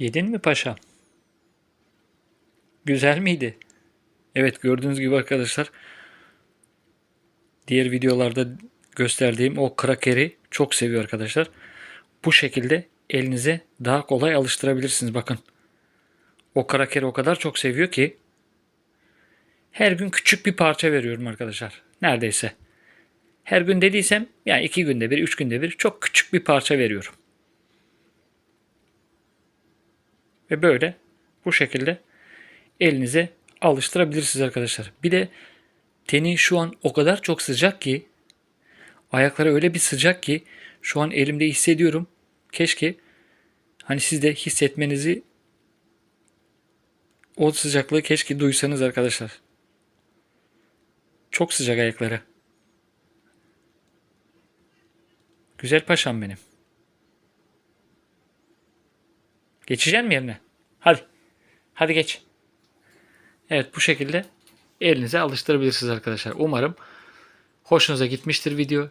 Yedin mi paşam? Güzel miydi? Evet gördüğünüz gibi arkadaşlar diğer videolarda gösterdiğim o krakeri çok seviyor arkadaşlar. Bu şekilde elinize daha kolay alıştırabilirsiniz bakın. O krakeri o kadar çok seviyor ki her gün küçük bir parça veriyorum arkadaşlar. Neredeyse. Her gün dediysem yani iki günde bir, üç günde bir çok küçük bir parça veriyorum. Ve böyle bu şekilde elinize alıştırabilirsiniz arkadaşlar. Bir de teni şu an o kadar çok sıcak ki ayakları öyle bir sıcak ki şu an elimde hissediyorum. Keşke hani siz de hissetmenizi o sıcaklığı keşke duysanız arkadaşlar. Çok sıcak ayakları. Güzel paşam benim. Geçeceksin mi yerine? Hadi. Hadi geç. Evet bu şekilde elinize alıştırabilirsiniz arkadaşlar. Umarım hoşunuza gitmiştir video.